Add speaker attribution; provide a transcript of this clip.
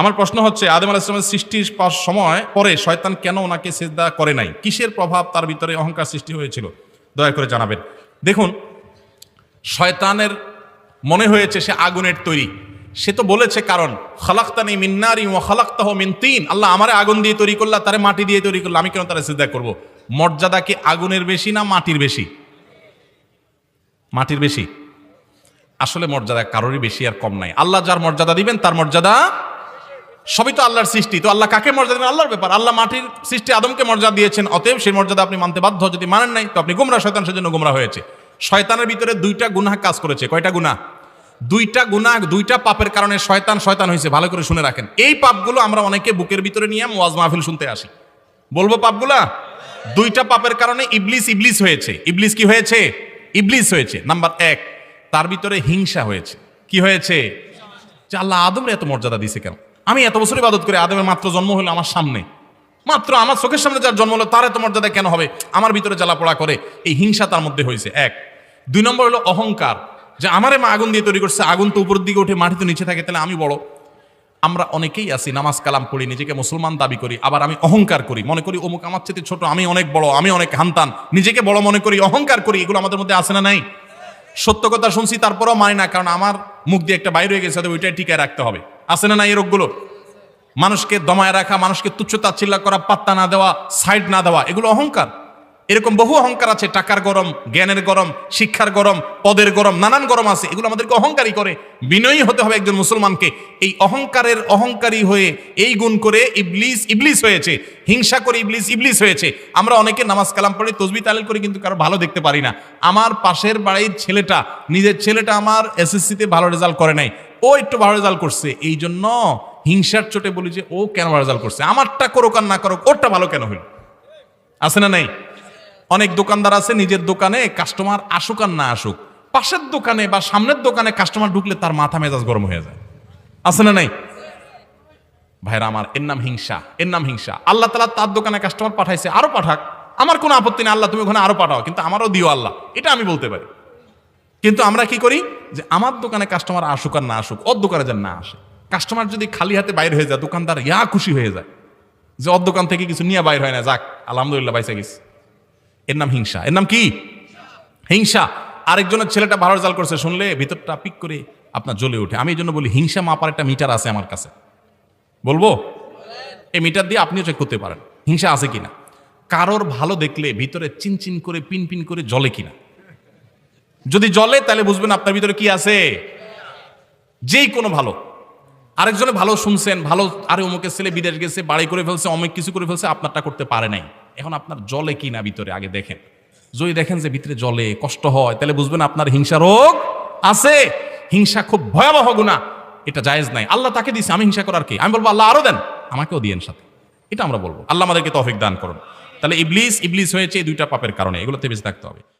Speaker 1: আমার প্রশ্ন হচ্ছে, আদম আলাহ ইসলামের সৃষ্টির সময় পরে শয়তান কেন ওনাকে সেজদা করে নাই? কিসের প্রভাব তার ভিতরে অহংকার সৃষ্টি হয়েছিল? দয়া করে জানাবেন। দেখুন, শয়তানের মনে হয়েছে সে আগুনের তৈরি। সে তো বলেছে কারণ, খালাক্তানি মিন্নারি ও খালাক্তাহ মিন তিন। আল্লাহ আমারে আগুন দিয়ে তৈরি করলা, তারে মাটি দিয়ে তৈরি করল, আমি কেন তারা সিদ্ধা করব? মর্যাদা কি আগুনের বেশি না মাটির বেশি? মাটির বেশি। আসলে মর্যাদা কারোরই বেশি আর কম নাই। আল্লাহ যার মর্যাদা দিবেন, তার মর্যাদা সবই তো আল্লাহর সৃষ্টি। তো আল্লাহ কাকে মর্যাদা দেবেন? আল্লাহর ব্যাপার। আল্লাহ মাটির সৃষ্টি আদমকে মর্যাদা দিয়েছেন, অতএব সেই মর্যাদা আপনি মানতে বাধ্য। যদি মানেন নাই, তো আপনি গুমরা, শয়তান সেজন্য গুমরা হয়েছে। শয়তানের ভিতরে দুইটা গুনাহ কাজ করেছে। কয়টা গুনাহ? দুইটা গুনাহ, দুইটা পাপের কারণে শয়তান শয়তান হয়েছে। ভালো করে শুনে রাখেন। এই পাপগুলো আমরা অনেকে বুকের ভিতরে নিয়ে ওয়াজ মাহফিল শুনতে আসি। বলব পাপগুলা? দুইটা পাপের কারণে ইবলিস ইবলিস হয়েছে। ইবলিস কি হয়েছে? ইবলিস হয়েছে। নাম্বার এক, তার ভিতরে হিংসা হয়েছে। কি হয়েছে? যে আল্লাহ আদমের এত মর্যাদা দিছে কেন? আমি এত বছর ইবাদত করে আদমের মাত্র জন্ম হলো আমার সামনে। মাত্র আমার চোখের সামনে যার জন্ম হলো, তার এত মর্যাদা কেন হবে? আমার ভিতরে জ্বালাপোড়া করে। এই হিংসা তার মধ্যে হয়েছে। এক। দুই নম্বর হলো অহংকার। যে আমারে মা আগুন দিয়ে তৈরি করছে, আগুন তো উপরের দিকে উঠে মাটিতে নিচে থাকে, তাহলে আমি বড়। আমরা অনেকেই আছি, নামাজ কালাম পড়ি, নিজেকে মুসলমান দাবি করি, আবার আমি অহংকার করি। মনে করি, অমুক আমার চেয়ে ছোট, আমি অনেক বড়, আমি অনেক হান্তান। নিজেকে বড় মনে করি, অহংকার করি, এগুলো আমাদের মধ্যে আসে না নাই? সত্য কথা শুনছি, তারপরেও মানে না, কারণ আমার মুখ দিয়ে একটা বাইরে হয়ে গেছে ওইটাই টিকায় রাখতে হবে। আসে না না এই রোগগুলো? মানুষকে দমায় রাখা, মানুষকে তুচ্ছ তাচ্ছিল্য করা, পাত্তা না দেওয়া সাইড না দেওয়া, এগুলো অহংকার। এরকম বহু অহংকার আছে, টাকার গরম, জ্ঞানের গরম, শিক্ষার গরম, পদের গরম, নানান গরম আছে, এগুলো আমাদেরকে অহংকারী করে। বিনয়ী হতে হবে একজন মুসলমানকে। এই অহংকারের অহংকারী হয়ে এই গুণ করে ইবলিস ইবলিস হয়েছে। হিংসা করে ইবলিস ইবলিস হয়েছে। আমরা অনেকে নামাজ কালাম পড়ে তসবি তালিল করি কিন্তু কারও ভালো দেখতে পারি না। আমার পাশের বাড়ির ছেলেটা, নিজের ছেলেটা আমার এসএসসিতে ভালো রেজাল্ট করে নাই। ও একটু ভালো রেজাল্ট করছে এই জন্য হিংসার চোটে বলি যে ও কেন ভালো রেজাল্ট করছে? আমারটা করুক আর না করুক, ওরটা ভালো কেন হইল? আছে না নাই? অনেক দোকানদার আছে, নিজের দোকানে কাস্টমার আসুক আর না আসুক, পাশের দোকানে বা সামনের দোকানে কাস্টমার ঢুকলে তার মাথা মেজাজ গরম হয়ে যায়। আছে না নাই? ভাইরা আমার, এর নাম হিংসা, এর নাম হিংসা। আল্লাহ তালা তার দোকানে কাস্টমার পাঠাইছে, আরও পাঠাক। আমার কোনো আপত্তি নেই, আল্লাহ তুমি ওখানে আরও পাঠাও, কিন্তু আমারও দিও আল্লাহ, এটা আমি বলতে পারি। কিন্তু আমরা কি করি? যে আমার দোকানে কাস্টমার আসুক আর না আসুক, ওর দোকানে যেন না আসে। কাস্টমার যদি খালি হাতে বাইরে হয়ে যায়, দোকানদার ইয়া খুশি হয়ে যায়। যে ওর দোকান থেকে কিছু নিয়ে বাইর হয় না, যাক, আলহামদুলিল্লাহ বাইসা গেছে। এর নাম হিংসা। এর নাম কি? হিংসা। আরেকজনের ছেলেটা ভালো রেজাল্ট করছে, শুনলে ভিতরটা পিক করে আপনার জ্বলে ওঠে। আমি এই জন্য বলি, হিংসা মাপার একটা মিটার আছে আমার কাছে। বলব? এই মিটার দিয়ে আপনিও চেক করতে পারেন, হিংসা আছে কিনা। কারোর ভালো দেখলে ভিতরে চিনচিন করে পিন পিন করে জলে কিনা। যদি জলে তাহলে বুঝবেন আপনার ভিতরে কি আছে। যেই কোনো ভালো। আরেকজনে ভালো শুনছেন, ভালো আরে অমুকের ছেলে বিদেশ গেছে, বাড়ি করে ফেলছে, অমুক কিছু করে ফেলছে, আপনারটা করতে পারে নাই। এখন আপনার জলে কি না ভিতরে? আগে দেখেন। যদি দেখেন যে ভিতরে জলে কষ্ট হয়, তাহলে বুঝবেন আপনার হিংসা রোগ আছে। হিংসা খুব ভয়াবহ গুণা এটা জায়েজ নাই। আল্লাহ তাকে দিয়েছে, আমি হিংসা করার কি? আমি বলব, আল্লাহ আরও দেন। আমাকেও দিয়েন সাথে। এটা আমরা বলব। আল্লাহ আমাদেরকে তফিক দান করুন। তাহলে ইবলিস ইবলিস হয়েছে এই দুইটা পাপের কারণে। এগুলোতে বেঁচে থাকতে হবে।